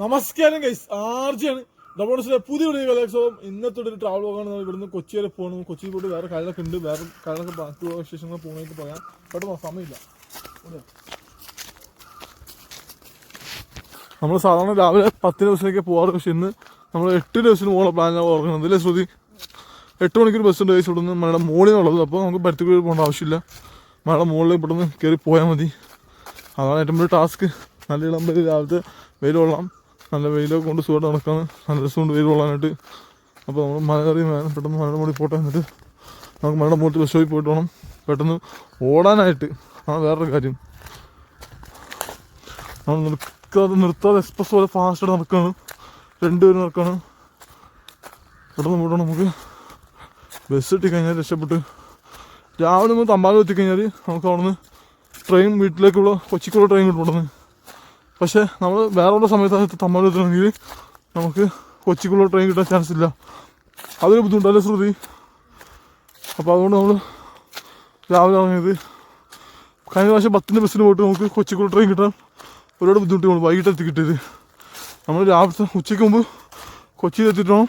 നമസ്കാരം ഗൈസ് ആർജിയാണ്. ഡബോൺസിലെ പുതിയ വീഡിയോ കലോത്സവം ഇന്നത്തെ ഒരു ട്രാവൽ പോകാണ് നമ്മൾ ഇവിടുന്ന് കൊച്ചി വരെ പോകണം കൊച്ചി പോയിട്ട് വേറെ കാര്യങ്ങളൊക്കെ ഉണ്ട്. വേറെ കാര്യങ്ങളൊക്കെ ബാക്കി സ്റ്റേഷനിൽ പോകണമെങ്കിൽ പറയാം. പെട്ടെന്ന് സമയമില്ല. നമ്മൾ സാധാരണ രാവിലെ പത്ത് ദിവസത്തേക്ക് പോകാറ് പക്ഷെ ഇന്ന് നമ്മൾ എട്ട് ദിവസത്തിന് പോകാനുള്ള പ്ലാനാണ് ഓർക്കുന്നത് അല്ലേ ശ്രുതി? എട്ട് മണിക്കൂർ ബസ് ഉണ്ട് ഗൈസ് ഇവിടുന്ന്. മഴയുടെ മുകളിൽ ഉള്ളത് അപ്പോൾ നമുക്ക് പരുത്തിക്കൂടി പോകേണ്ട ആവശ്യമില്ല. മഴയുടെ മുകളിൽ ഇവിടുന്ന് കയറി പോയാൽ മതി. അതാണ് ഏറ്റവും വലിയ ടാസ്ക് നല്ല ഇളം രാവിലത്തെ വെയിൽ കൊള്ളാം. നല്ല വെയിലൊക്കെ കൊണ്ട് സുഖമായിട്ട് നടക്കാൻ നല്ല രസമുണ്ട് വെയിൽ കൊള്ളാനായിട്ട്. അപ്പോൾ നമ്മൾ കയറി വേണം പെട്ടെന്ന് മഴയുടെ മുകളിൽ പോട്ടെ എന്നിട്ട് നമുക്ക് മഴയുടെ മുകളിൽ ബസ് പോയി പോയിട്ട് വേണം പെട്ടെന്ന് ഓടാനായിട്ട്. ആ വേറൊരു കാര്യം. നമ്മൾ നിർത്താതെ നിർത്താതെ എക്സ്പ്രസ് പോലെ ഫാസ്റ്റായിട്ട് നടക്കുകയാണ് രണ്ടുപേരും നടക്കുകയാണ് പെട്ടെന്ന് പോയിട്ട് നമുക്ക് ബസ് കിട്ടിക്കഴിഞ്ഞാൽ രക്ഷപ്പെട്ട്. രാവിലെ നമ്മൾ തമ്പാലം എത്തിക്കഴിഞ്ഞാൽ നമുക്ക് അവിടുന്ന് ട്രെയിൻ വീട്ടിലേക്കുള്ള കൊച്ചിക്കുള്ള ട്രെയിൻ കിട്ടുന്നത് പക്ഷേ നമ്മൾ വേറെ ഉള്ള സമയത്ത് തമ്പാനം എത്തണമെങ്കിൽ നമുക്ക് കൊച്ചിക്കുള്ള ട്രെയിൻ കിട്ടാൻ ചാൻസ് ഇല്ല. അതൊരു ബുദ്ധിമുട്ടല്ലേ ശ്രുതി? അപ്പോൾ അതുകൊണ്ട് നമ്മൾ രാവിലെ ഇറങ്ങിയത്. കഴിഞ്ഞ പ്രാവശ്യം പത്തിന്റെ ബസ്സിന് പോയിട്ട് നമുക്ക് കൊച്ചിക്കുള്ള ട്രെയിൻ കിട്ടാൻ ഒരുപാട് ബുദ്ധിമുട്ടി നമ്മൾ വൈകിട്ട് എത്തി കിട്ടിയത്. നമ്മൾ രാവിലത്തെ ഉച്ചയ്ക്ക് മുമ്പ് കൊച്ചിയിൽ എത്തിയിട്ട് വേണം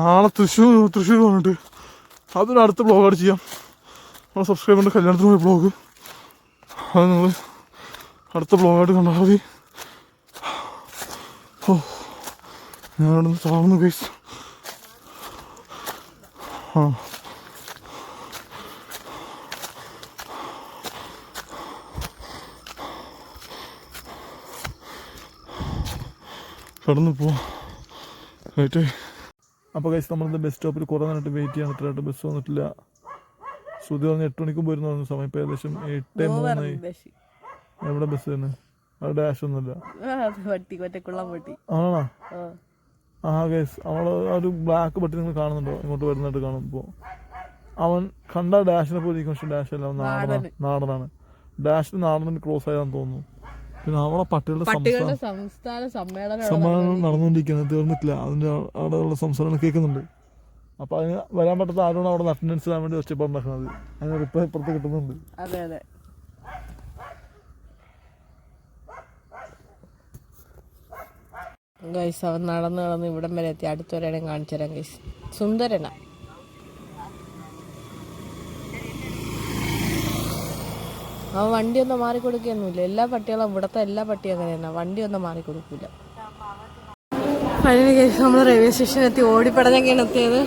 നാളെ തൃശ്ശൂർ തൃശ്ശൂർ വന്നിട്ട് അതൊരു അടുത്ത ബ്ലോഗായിട്ട് ചെയ്യാം. നമ്മുടെ സബ്സ്ക്രൈബറിന്റെ കല്യാണത്തിന് പോയ ബ്ലോഗ് അത് നിങ്ങൾ അടുത്ത ബ്ലോഗായിട്ട് കണ്ടാൽ മതി. ഓ ഞാനവിടെ താഴ്ന്നു ഗൈസ് ആ. കടന്നു പോവാം വെയിറ്റ് അപ്പോൾ കഴിച്ച് നമ്മളിന്ന് ബസ് സ്റ്റോപ്പിൽ കുറേ നേരമായിട്ട് വെയിറ്റ് ചെയ്യാൻ ഇത്രയായിട്ട് ബസ് വന്നിട്ടില്ല. ശ്രുതി പറഞ്ഞ എട്ട് മണിക്കും പോയിരുന്നു സമയം ഇപ്പോൾ ഏകദേശം എട്ട് മൂന്നായി എവിടെ ബസ് തന്നെ അവിടെ ഡാഷ് ഒന്നുമില്ല. പട്ടി കൊറ്റക്കുള്ള പട്ടി. ആണോ ആ. ഗൈസ് അവൾ ആ ഒരു ബ്ലാക്ക് പട്ടി നിങ്ങൾ കാണുന്നുണ്ടോ? ഇങ്ങോട്ട് വരുന്നതായിട്ട് കാണുമ്പോൾ അവൻ കണ്ട ഡാഷിനെ പോലെ ഇരിക്കും പക്ഷെ ഡാഷ് അല്ല നാടനാണ്. നാടനാണ് ഡാഷിന് നാടനിന് ക്ലോസ് ആയതാന്ന് തോന്നുന്നു. പിന്നെ അവളെ പട്ടികളുടെ സംസ്ഥാനം സമ്മേളനം നടന്നുകൊണ്ടിരിക്കുന്നത് തീർന്നിട്ടില്ല. അതിന്റെ അവിടെയുള്ള സംസാരങ്ങൾ കേൾക്കുന്നുണ്ട്. അപ്പൊ അതിന് വരാൻ പറ്റാത്ത ആരോടാണ് അവിടെ അറ്റൻഡൻസ് ചെയ്യാൻ വേണ്ടി ഒച്ചപ്പാടുണ്ടാക്കുന്നത്? അതിന് റിപ്ലൈ ഇപ്പുറത്ത് കിട്ടുന്നുണ്ട്. അതെ അതെ. ഗൈസ് അവൻ നടന്ന് നടന്ന് ഇവിടം വരെ എത്തി. അടുത്തൊരാളെ കാണിച്ചു തരാം ഗൈസ് സുന്ദരനാ. അവൻ വണ്ടി ഒന്നും മാറിക്കൊടുക്കുകയൊന്നുമില്ല. എല്ലാ പട്ടികളും ഇവിടുത്തെ എല്ലാ പട്ടിയും അങ്ങനെ തന്നെ. വണ്ടി ഒന്നും മാറിക്കൊടുക്കില്ല അതിന് കേസ് നമ്മൾ റെയിൽവേ സ്റ്റേഷനിൽ എത്തി. ഓടിപ്പടഞ്ഞൊക്കെയാണ് എത്തിയത്.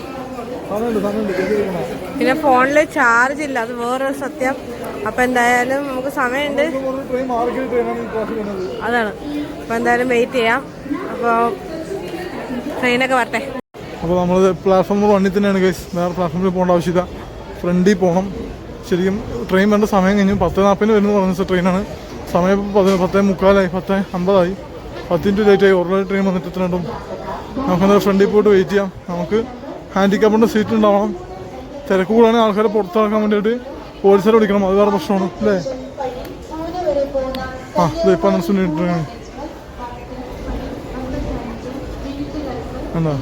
പിന്നെ ഫോണിൽ ചാർജ് ഇല്ല. അത് വേറൊരു സത്യം. അപ്പൊ എന്തായാലും നമുക്ക് സമയമുണ്ട്. അതാണ്. അപ്പൊ എന്തായാലും വെയിറ്റ് ചെയ്യാം. അപ്പോൾ ട്രെയിനൊക്കെ വരട്ടെ. അപ്പോൾ നമ്മൾ പ്ലാറ്റ്ഫോം വണ്ണിൽ തന്നെയാണ് ഗൈസ് വേറെ പ്ലാറ്റ്ഫോമിൽ പോകേണ്ട ആവശ്യമില്ല. ഫ്രണ്ടിൽ പോകണം. ശരിക്കും ട്രെയിൻ വേണ്ട സമയം കഴിഞ്ഞു. പത്ത് നാൽപ്പതിന് വരുന്നു പറഞ്ഞ ട്രെയിനാണ് സമയം ഇപ്പോൾ പത്ത് മുക്കാലായി. പത്ത് അമ്പതായി. പത്തിന്റെ മിനിറ്റ് ലേറ്റ് ആയി. ഓർഡർ ട്രെയിൻ വന്നിട്ട് എത്രണ്ടും നമുക്കെന്താ ഫ്രണ്ടിൽ പോയിട്ട് വെയിറ്റ് ചെയ്യാം. നമുക്ക് ഹാൻഡിക്കാപ്പിന്റെ സീറ്റ് ഉണ്ടാവണം. തിരക്ക് കൂടാണെങ്കിൽ ആൾക്കാരെ പുറത്തിറക്കാൻ വേണ്ടിയിട്ട് പോലീസുകാരെ വിളിക്കണം. അത് വേറെ പ്രശ്നമാണ്. അല്ലേ? ആ ഇത് ഇപ്പം നമ്മൾ മിനിറ്റ് എന്താ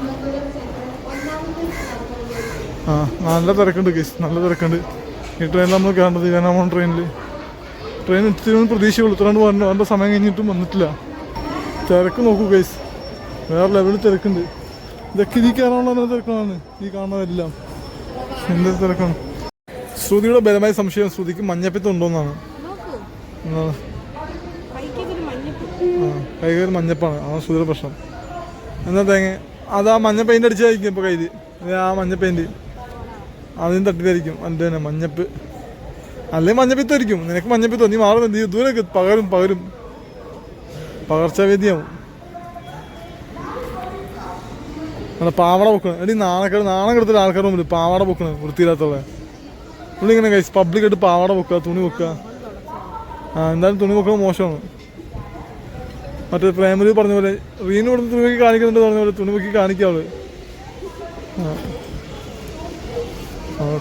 ആ നല്ല തിരക്കുണ്ട് കേസ് നല്ല തിരക്കുണ്ട്. ഈ ട്രെയിനിൽ നമ്മൾ കാണുന്നത് കാരണം ട്രെയിനിൽ ട്രെയിൻ എത്തിയൊന്നും പ്രതീക്ഷയുള്ളൂ ഇത്രണ്ട് പറഞ്ഞു അവന്റെ സമയം കഴിഞ്ഞിട്ടും വന്നിട്ടില്ല. തിരക്ക് നോക്കൂ കേസ് വേറെ ലെവലിൽ തിരക്കുണ്ട്. ഇതൊക്കെ ഈ കയറാനുള്ള തിരക്കാണ് ഈ കാണുന്നതെല്ലാം. എന്ത് തിരക്കാണ്. ശ്രുതിയുടെ ബലമായ സംശയം ശ്രുതിക്ക് മഞ്ഞപ്പിത്തം ഉണ്ടോന്നാണ്. കൈകാര്യം മഞ്ഞപ്പാണ് ആ ശ്രുതിയുടെ പ്രശ്നം. എന്നാ തേങ്ങ? അത് മഞ്ഞ പെയിന്റ് അടിച്ചായിരിക്കും ഇപ്പൊ കയ്യിൽ ആ മഞ്ഞ പെയിന്റ് അതിന് തട്ടിലായിരിക്കും. എന്റെ തന്നെ മഞ്ഞപ്പ്. അല്ലെങ്കിൽ മഞ്ഞപ്പിത്തായിരിക്കും നിനക്ക് മഞ്ഞപ്പിത്തോ നീ മാറും നീ ദൂരേക്ക് പകരും പകരും. പകർച്ചവ്യാധിയാവും അല്ല പാവട പൊക്കണം. എടി നാണക്കേട് നാണം കെടുത്തിട്ട് ആൾക്കാർ മുമ്പിൽ പാവട പൊക്കണം വൃത്തിയില്ലാത്തവളെ ഇവിടെ ഇങ്ങനെ പബ്ലിക് ആയിട്ട് പാവട പൊക്കുക തുണി പൊക്കുക. ആ എന്തായാലും തുണി വെക്കുന്നത് മോശമാണ്. മറ്റേ പ്രേമലി പറഞ്ഞ പോലെ റീനു ഇവിടെ തുണി വെക്കി കാണിക്കുന്നുണ്ട് പറഞ്ഞ പോലെ തുണി വെക്കി കാണിക്കാവൾ ആ.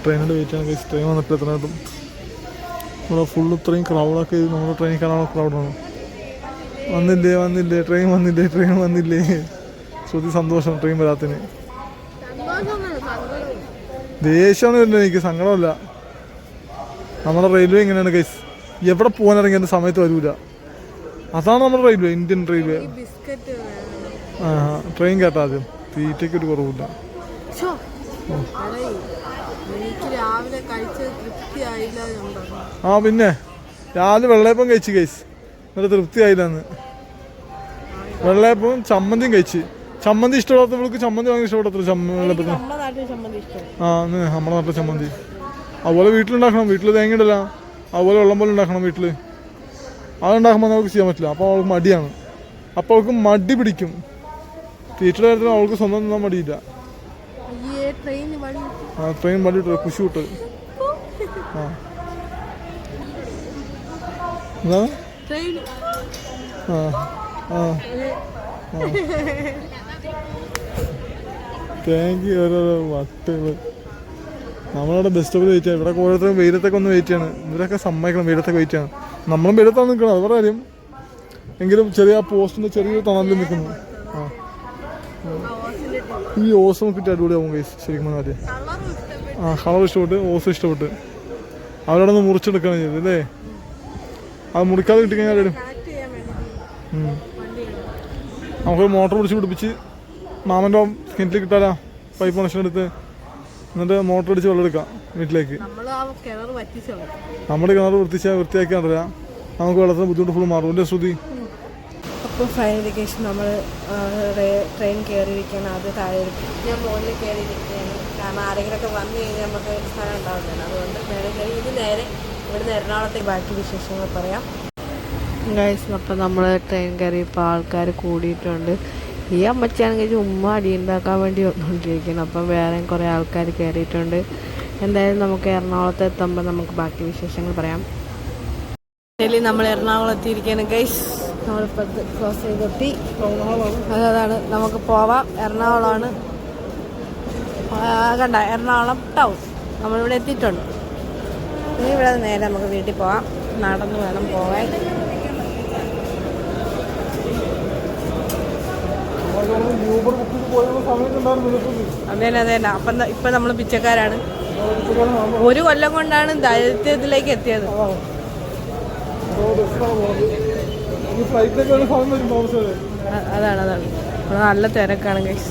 ട്രെയിനിന്റെ വെയിറ്റ് ആണ് കഴിച്ച് ട്രെയിൻ വന്നിട്ട് എത്രയായിട്ടും ഇവിടെ ഫുള്ള് ഇത്രയും ക്രൗഡൊക്കെ നമ്മുടെ ട്രെയിൻ കാണാനുള്ള ക്രൗഡാണ് വന്നില്ലേ വന്നില്ലേ ട്രെയിൻ വന്നില്ലേ ട്രെയിൻ വന്നില്ലേ. ശ്രുതി സന്തോഷം ട്രെയിൻ വരാത്തിന് ദേഷ്യമാണ് വരുന്നത് എനിക്ക് സങ്കടമല്ല. നമ്മുടെ റെയിൽവേ ഇങ്ങനെയാണ് കേസ് എവിടെ പോകാനിറങ്ങിയ സമയത്ത് വരൂല. അതാണ് നമ്മുടെ റെയിൽവേ ഇന്ത്യൻ റെയിൽവേ. ആ ട്രെയിൻ കേട്ടാ ആദ്യം. തീറ്റയ്ക്ക് ഒരു കുറവില്ല ആ പിന്നെ. രാവിലെ വെള്ളയപ്പം കഴിച്ച് കഴിച്ച് എന്നിട്ട് തൃപ്തിയായില്ലെന്ന്. വെള്ളയപ്പവും ചമ്മന്തിയും കഴിച്ച്. ചമ്മന്തി ഇഷ്ടപ്പെടാത്തവൾക്ക് ചമ്മന്തി വാങ്ങി ഇഷ്ടപ്പെടത്തില്ല ചമ്മന്തി ആ നമ്മളെ നമ്മുടെ നാട്ടിലെ ചമ്മന്തി. അതുപോലെ വീട്ടിലുണ്ടാക്കണം. വീട്ടിൽ തേങ്ങ ഇടല. അതുപോലെ വെള്ളം പോലെ ഉണ്ടാക്കണം വീട്ടിൽ അതുണ്ടാക്കുമ്പോൾ നമുക്ക് ചെയ്യാൻ പറ്റില്ല. അപ്പോൾ അവൾക്ക് മടിയാണ്. അപ്പോൾ അവൾക്ക് മടി പിടിക്കും. തീറ്റയുടെ കാര്യത്തിൽ അവൾക്ക് സ്വന്തം നിന്നാൽ മടിയില്ല. അയ്യേ ട്രെയിൻ വഴി ആ ട്രെയിൻ മടി ഇട്ട് കുശി വിട്ട്. ആ. എന്താ? ട്രെയിൻ ആ ആ താങ്ക് യു ഓരോരോ വട്ടുകൾ നമ്മളവിടെ ബസ് സ്റ്റോപ്പിൽ വെയിറ്റ് ചെയ്യാം. ഇവിടെ ഓരോരുത്തരും വെയിലത്തൊക്കെ ഒന്ന് വെയിറ്റ് ചെയ്യണം. ഇവരൊക്കെ സമ്മതിക്കണം. വെയിലത്തൊക്കെ വെയിറ്റ് ചെയ്യണം. നമ്മളും വെയിലത്താണ് നിൽക്കണം അത് പറയാം എങ്കിലും ചെറിയ പോസ്റ്റിന്റെ ചെറിയൊരു തണലിൽ നിൽക്കുന്നു. ആ. ഈ ഓസം കിട്ടി അടിപൊളിയാവും ഗൈസ് ശരിക്കും പറഞ്ഞാൽ ആ കളർ ഇഷ്ടപ്പെട്ട് ഓസം ഇഷ്ടപ്പെട്ട്. അവരവിടെ നിന്ന് മുറിച്ചെടുക്കുകയാണ് ചെയ്തത് അല്ലേ? അത് മുറിക്കാതെ കിട്ടിക്കഴിഞ്ഞാൽ. വണ്ടിയാണ് നമുക്ക് മോട്ടർ പിടിച്ച് പിടിപ്പിച്ച് മാമന്റെ കിണറ്റിൽ കിട്ടാലാ പൈപ്പ് കണക്ഷൻ എടുത്ത്. എന്നിട്ട് മോട്ടർ അടിച്ച് വെള്ളം എടുക്കാം വീട്ടിലേക്ക്. നമ്മുടെ കിണർ വൃത്തിച്ച വൃത്തിയാക്കി അറിയാം നമുക്ക് വെള്ളത്തിന് ബുദ്ധിമുട്ട് ഫുൾ മാറും. എന്റെ ശ്രുതി? അപ്പോൾ ഫൈനലിക്കേഷൻ നമ്മൾ ട്രെയിൻ കയറിയിരിക്കുകയാണ് അത് താഴെ ഇരിക്കും. ഞാൻ മുകളിൽ കയറിയിരിക്കുകയാണ് കാരണം ആരെങ്കിലുമൊക്കെ വന്നു കഴിഞ്ഞാൽ നമുക്ക് സ്ഥലം ഉണ്ടാവുന്നതാണ് അതുകൊണ്ട് നേരെ കയറി ഇത് നേരെ ഇവിടുന്ന് എറണാകുളത്തേക്ക് ബാക്കി വിശേഷങ്ങൾ പറയാം. ഗൈസ് അപ്പം നമ്മൾ ട്രെയിൻ കയറിയപ്പോൾ ആൾക്കാർ കൂടിയിട്ടുണ്ട്. ഈ അമ്മച്ചാണെങ്കിൽ ചുമ്മാ അടി ഉണ്ടാക്കാൻ വേണ്ടി വന്നുകൊണ്ടിരിക്കണം അപ്പം വേറെ കുറേ ആൾക്കാർ കയറിയിട്ടുണ്ട് എന്തായാലും നമുക്ക് എറണാകുളത്ത് എത്തുമ്പോൾ നമുക്ക് ബാക്കി വിശേഷങ്ങൾ പറയാം. ശരി നമ്മൾ എറണാകുളം എത്തിയിരിക്കുകയാണ് ഗൈസ് നമ്മളിപ്പോൾ ക്രോസ് ചെയ്തെത്തി. അത് അതാണ്. നമുക്ക് പോവാം. എറണാകുളമാണ്. കണ്ട എറണാകുളം ടൗൺ നമ്മളിവിടെ എത്തിയിട്ടുണ്ട്. ഇനി ഇവിടെ നേരെ നമുക്ക് വീട്ടിൽ പോവാം. നടന്ന് വേണം പോവാൻ. അതെ അതെ അപ്പം ഇപ്പം നമ്മൾ പിച്ചക്കാരാണ്. ഒരു കൊല്ലം കൊണ്ടാണ് ദാരിദ്ര്യത്തിലേക്ക് എത്തിയത്. അതാണ് അതാണ്. നല്ല തിരക്കാണ് ഗൈസ്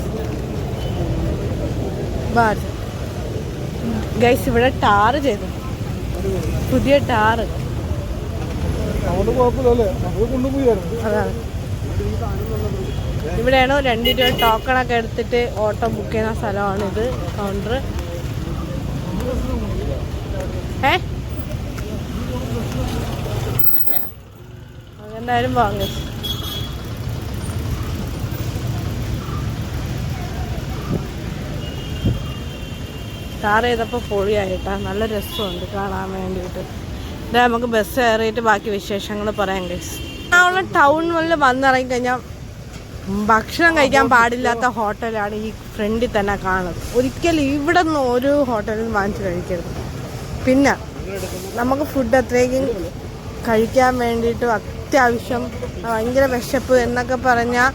ഗൈസ് ഇവിടെ ടാറ് ചെയ്തു. പുതിയ ടാറ് അതാണ്. ഇവിടെയാണ് രണ്ട് രൂപ ടോക്കണൊക്കെ എടുത്തിട്ട് ഓട്ടോ ബുക്ക് ചെയ്യുന്ന സ്ഥലമാണ് ഇത് കൗണ്ടർ ഏ? അതെന്തായാലും വാങ്ങി. കാർ ചെയ്തപ്പോൾ പൊളിയായിട്ടാ. നല്ല രസമുണ്ട് കാണാൻ വേണ്ടിയിട്ട്. ഇതാ നമുക്ക് ബസ് കയറിയിട്ട് ബാക്കി വിശേഷങ്ങൾ പറയാം ഗൈസ് ടൗൺ ടൗണിൽ വന്നിറങ്ങി കഴിഞ്ഞാൽ ഭക്ഷണം കഴിക്കാൻ പാടില്ലാത്ത ഹോട്ടലാണ് ഈ ഫ്രണ്ടിൽ തന്നെ കാണുന്നത്. ഒരിക്കലും ഇവിടെ നിന്ന് ഒരു ഹോട്ടലിൽ വാങ്ങിച്ചു കഴിക്കരുത്. പിന്നെ നമുക്ക് ഫുഡ് അത്രയ്ക്കും കഴിക്കാൻ വേണ്ടിയിട്ട് അത്യാവശ്യം ഭയങ്കര വിശപ്പ് എന്നൊക്കെ പറഞ്ഞാൽ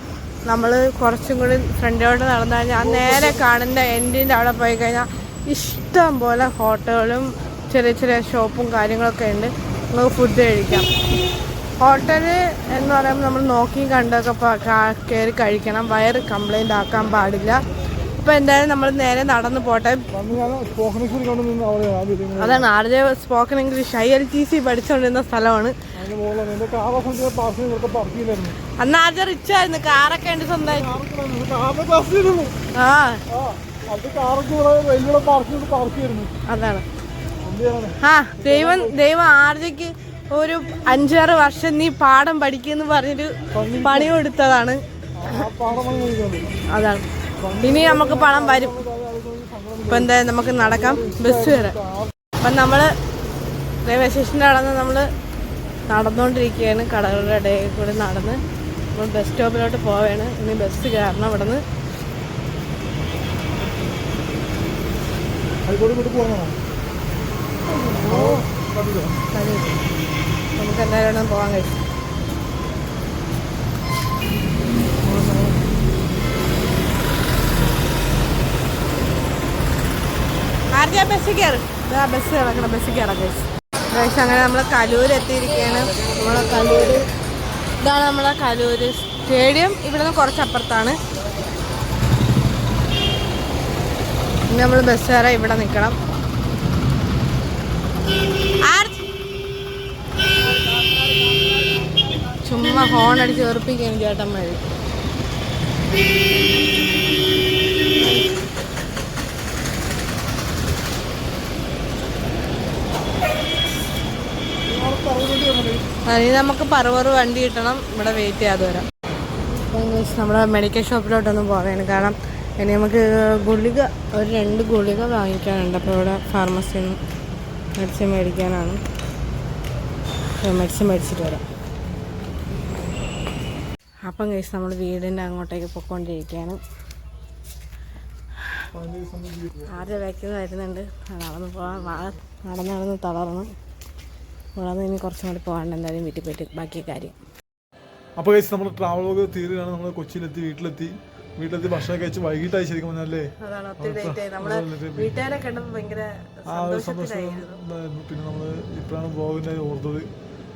നമ്മൾ കുറച്ചും കൂടി ഫ്രണ്ടിലോട്ട് നടന്നു കഴിഞ്ഞാൽ ആ നേരെ കാണുന്ന എൻഡിന്റെ അവിടെ പോയി കഴിഞ്ഞാൽ ഇഷ്ടം പോലെ ഹോട്ടലുകളും ചെറിയ ചെറിയ ഷോപ്പും കാര്യങ്ങളൊക്കെ ഉണ്ട്. നമുക്ക് ഫുഡ് കഴിക്കാം. ഹോട്ടൽ എന്ന് പറയുമ്പോൾ നമ്മൾ നോക്കി കണ്ടൊക്കെ കയറി കഴിക്കണം. വയറ് കംപ്ലൈന്റ് ആക്കാൻ പാടില്ല. അപ്പോൾ എന്തായാലും നമ്മൾ നേരെ നടന്നു പോട്ടെ. അതാണ് ആരുടെ spoken English I L T C പഠിച്ചുകൊണ്ടിരുന്ന സ്ഥലമാണ്. അന്ന് ആർജെ റിച്ച് ആയിരുന്നു കാറൊക്കെ ഉണ്ട് സ്വന്തമായി ആ. അതാണ്. ആ ദൈവം ദൈവം ആർജയ്ക്ക് ഒരു അഞ്ചാറ് വർഷം നീ പാഠം പഠിക്കുമെന്ന് പറഞ്ഞിട്ട് പണി കൊടുത്തതാണ്. അതാണ്. ഇനി നമുക്ക് പണം വരും. ഇപ്പൊ എന്താ നമുക്ക് നടക്കാം. ബസ് വരെ. അപ്പം നമ്മൾ റെയിൽവേ സ്റ്റേഷന്റെ അവിടെ നിന്ന് നമ്മൾ നടന്നുകൊണ്ടിരിക്കുകയാണ് കടകളുടെ ഇടയിൽ കൂടി നടന്ന്. നമ്മൾ ബസ് സ്റ്റോപ്പിലോട്ട് പോവുകയാണ് ഇനി ബസ് കയറണം അവിടെ നിന്ന് പോകണോ? നമുക്ക് എന്തായാലും പോകാൻ കഴിയും ബസ് കിടക്കണം ബസ്സിൽ കയറാം കഴിച്ചു അങ്ങനെ നമ്മൾ കലൂർ എത്തിയിരിക്കുകയാണ്. നമ്മളെ കലൂർ ഇതാണ് നമ്മളെ കലൂര് സ്റ്റേഡിയം. ഇവിടുന്ന് കുറച്ച് അപ്പുറത്താണ് ഇനി നമ്മൾ ബസ് കയറാൻ ഇവിടെ നിൽക്കണം ചുമ്മാ ഹോൺ അടിച്ച് വെറുപ്പിക്കുകയാണ് ചേട്ടന്മാർ ഇനി നമുക്ക് പറവറ് വണ്ടി കിട്ടണം. ഇവിടെ വെയിറ്റ് ചെയ്യാതെ വരാം. നമ്മുടെ മെഡിക്കൽ ഷോപ്പിലോട്ടൊന്ന് പോവുകയാണ് കാരണം ഇനി നമുക്ക് ഗുളിക ഒരു രണ്ട് ഗുളിക വാങ്ങിക്കാനുണ്ട്. അപ്പോൾ ഇവിടെ ഫാർമസിയിൽ നിന്ന് മെഡിസിൻ മേടിക്കാനാണ്. മെഡിസിൻ മേടിച്ചിട്ട് വരാം. അപ്പം കഴിച്ച് നമ്മൾ വീടിന്റെ അങ്ങോട്ടേക്ക് പൊയ്ക്കൊണ്ടിരിക്കുകയാണ്. ആരുടെ ബാക്കിൽ വരുന്നുണ്ട്? നടന്ന് പോകാൻ നടന്ന് നടന്ന് തളർന്നു. വളർന്ന് ഇനി കുറച്ചും കൂടി പോകാണ്ട് എന്തായാലും വീട്ടിൽ പോയിട്ട് ബാക്കി കാര്യം. അപ്പോൾ കഴിച്ച് നമ്മൾ ട്രാവൽ ഒക്കെ തീരുകയാണ്. നമ്മൾ കൊച്ചിയിലെത്തി വീട്ടിലെത്തി. വീട്ടിലെത്തി ഭക്ഷണം കഴിച്ച് വൈകിട്ടായി ശരിക്കും പറഞ്ഞാലേ അതാണ് ഒത്തിരി ലേറ്റ് ആയി. നമ്മൾ വീട്ടുകാരെ കണ്ടപ്പോൾ ഭയങ്കര ആ ഒരു സന്തോഷം. പിന്നെ നമ്മൾ ഇപ്പോഴാണ് ബ്ലോഗിന്റെ ഓർത്തത്.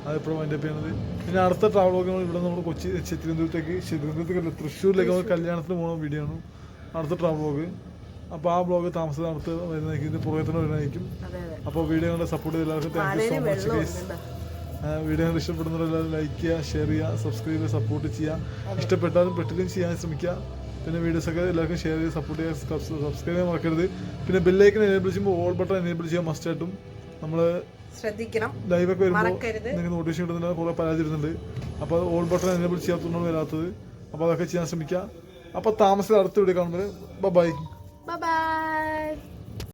അതെപ്പോഴും അതിന്റെ ചെയ്യുന്നത്. പിന്നെ അടുത്ത ട്രാവൽ വ്ളോഗ് ഇവിടെ നമ്മൾ കൊച്ചി തിരുവനന്തപുരത്തേക്ക് തിരുവനന്തപുരത്തേക്ക് തൃശ്ശൂരിലേക്ക് നമ്മൾ കല്യാണത്തിന് പോകുന്ന വീഡിയോ ആണ് അടുത്ത ട്രാവൽ വ്ളോഗ് അപ്പോൾ ആ ബ്ലോഗ് താമസം അടുത്ത് വരുന്നതായിരിക്കും. ഇതിന്റെ പുറകെ തന്നെ വരുന്നതായിരിക്കും. അപ്പോൾ വീഡിയോ കണ്ട് സപ്പോർട്ട് ചെയ്ത എല്ലാവർക്കും thank you so much guys video കണ്ട് ഇഷ്ടപ്പെടുന്നവരെല്ലാവരും ലൈക്ക് ചെയ്യുക ഷെയർ ചെയ്യുക സബ്സ്ക്രൈബ് ചെയ്യുക സപ്പോർട്ട് ചെയ്യുക. ഇഷ്ടപ്പെട്ടാലും പെട്ടെന്ന് ചെയ്യാൻ ശ്രമിക്കുക. പിന്നെ വീഡിയോസൊക്കെ എല്ലാവർക്കും ഷെയർ ചെയ്യുക സപ്പോർട്ട് ചെയ്യുക സബ്സ്ക്രൈബ് ചെയ്യാൻ മറക്കരുത്. പിന്നെ ബെല്ലൈക്കൻ എനേബിൾ ചെയ്യുമ്പോൾ ഓൾ ബട്ടൺ എനേബിൾ ചെയ്യാൻ മസ്റ്റായിട്ടും നമ്മൾ ശ്രദ്ധിക്കണം. ലൈവൊക്കെ മറക്കരുത്. നിങ്ങൾക്ക് നോട്ടീഷൻ കിട്ടുന്നില്ല കുറേ പരാതി വരുന്നുണ്ട് അപ്പോൾ ഓൾ ബട്ടൺ എനേബിൾ ചെയ്യാത്തതുകൊണ്ടാണ് വരാത്തത്. അപ്പോൾ അതൊക്കെ ചെയ്യാൻ ശ്രമിക്കുക അപ്പോൾ താമസത്തിൽ അടുത്ത വീഡിയോ കാണുമ്പോൾ ബൈ ബൈ